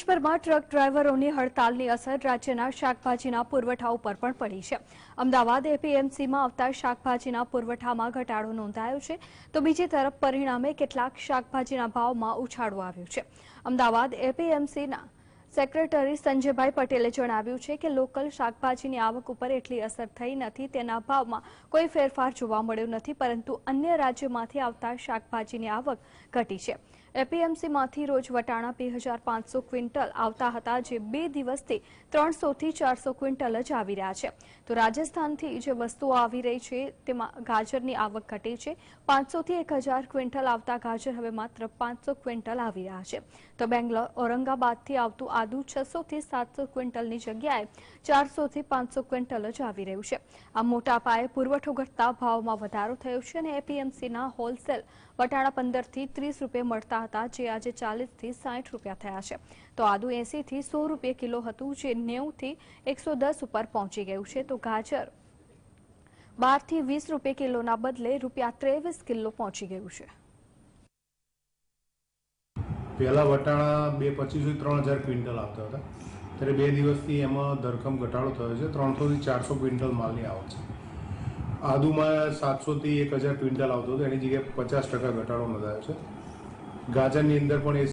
દેશભરમાં ટ્રક ડ્રાઈવરોની હડતાલની અસર રાજ્યના શાકભાજીના પુરવઠા ઉપર પણ પડી છે. અમદાવાદ એપીએમસીમાં આવતા શાકભાજીના પુરવઠામાં ઘટાડો નોંધાયો છે. તો બીજી તરફ પરિણામે કેટલાક શાકભાજીના ભાવમાં ઉછાળો આવ્યો છે. અમદાવાદ એપીએમસીના સેક્રેટરી સંજયભાઈ પટેલે જણાવ્યું છે કે લોકલ શાકભાજીની આવક ઉપર એટલી અસર થઈ નથી, તેના ભાવમાં કોઈ ફેરફાર જોવા મળ્યો નથી, પરંતુ અન્ય રાજ્યોમાંથી આવતા શાકભાજીની આવક ઘટી છે. એપીએમસીમાંથી રોજ વટાણા બે હજાર પાંચસો ક્વિન્ટલ આવતા હતા, જે બે દિવસથી ત્રણસોથી ચારસો ક્વિન્ટલ જ આવી રહ્યા છે. તો રાજસ્થાનથી જે વસ્તુઓ આવી રહી છે, તેમાં ગાજરની આવક ઘટી છે. પાંચસોથી એક હજાર ક્વિન્ટલ આવતા ગાજર હવે માત્ર પાંચસો ક્વિન્ટલ આવી રહ્યા છે. તો બેંગ્લોર, ઔરંગાબાદથી આવતું આદુ છસોથી સાતસો ક્વિન્ટલની જગ્યાએ ચારસોથી પાંચસો ક્વિન્ટલ જ આવી રહ્યું છે. આ મોટા પાયે પુરવઠો ઘટતા ભાવમાં વધારો થયો છે અને એપીએમસીના હોલસેલ વટાણા પંદરથી ત્રીસ રૂપિયા મળતા હતા જે આજે ચાલીસથી સાઠ રૂપિયા થયા છે. તો આદુ એંસીથી સો રૂપિયા કિલો હતું જે નેવુંથી એકસો દસ ઉપર પહોંચી ગયું છે. તો ગાજર બારથી વીસ રૂપિયા કિલોના બદલે રૂપિયા ત્રેવીસ કિલો પહોંચી ગયું છે. પહેલાં વટાણા બે પચીસથી ત્રણ હજાર ક્વિન્ટલ આવતા હતા. ત્યારે બે દિવસથી એમાં ધરખમ ઘટાડો થયો છે. ત્રણસોથી ચારસો ક્વિન્ટલ માલની આવક છે. આદુમાં સાતસોથી એક હજાર ક્વિન્ટલ આવતો હતો. એની જગ્યાએ પચાસ ટકા ઘટાડો નોંધાયો છે. ગાજરની અંદર પણ એ